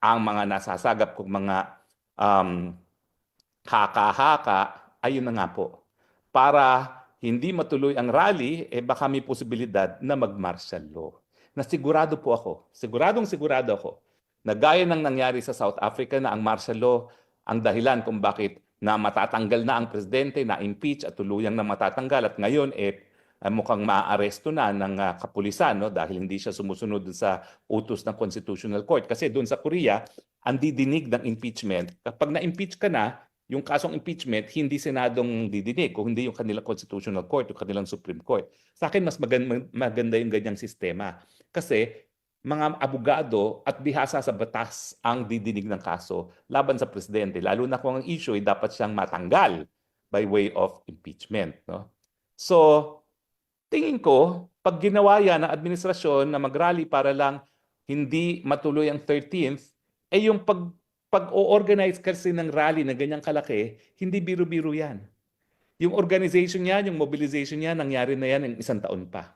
ang mga nasasagap kong mga um, haka-haka, ayun na nga po. Para hindi matuloy ang rally, eh baka may posibilidad na mag-martial law. Na sigurado po ako, siguradong sigurado ako, na gaya ng nangyari sa South Africa na ang martial law ang dahilan kung bakit na matatanggal na ang presidente, na impeach at tuluyang na matatanggal at ngayon eh ah, mukhang maaaresto na ng ah, kapulisan no? Dahil hindi siya sumusunod sa utos ng Constitutional Court. Kasi doon sa Korea ang didinig ng impeachment kapag na-impeach ka na yung kasong impeachment hindi senadong didinig kung hindi yung kanilang Constitutional Court yung kanilang Supreme Court. Sa akin mas maganda yung ganyang sistema. Kasi mga abogado at bihasa sa batas ang didinig ng kaso laban sa presidente. Lalo na kung ang issue ay dapat siyang matanggal by way of impeachment no? So tingin ko pag ginawa yan ng administrasyon na mag-rally para lang hindi matuloy ang 13th eh yung pag pag-o-organize kasi ng rally na ganyang kalaki hindi biro-biro yan. Yung organization niya yung mobilization niya nangyari na yan ng isang taon pa.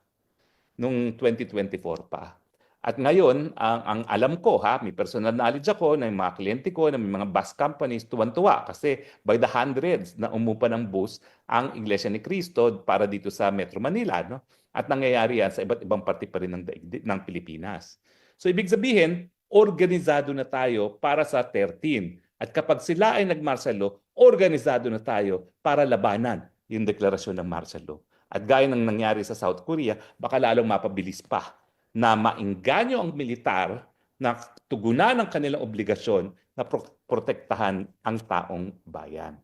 Nung 2024 pa at ngayon, ang, ang alam ko ha, may personal knowledge ako ng mga kliyente ko, ng mga bus companies, tuwan-tuwa kasi by the hundreds na umupa ng bus ang Iglesia ni Cristo para dito sa Metro Manila. No? At nangyayari yan sa iba't ibang parte pa rin ng, ng Pilipinas. So ibig sabihin, organisado na tayo para sa 13. At kapag sila ay nag-martial law, organisado na tayo para labanan yung deklarasyon ng martial law. At gaya ng nangyari sa South Korea, baka lalong mapabilis pa na maingganyo ang militar na tugunan ang kanilang obligasyon na pro- protektahan ang taong bayan.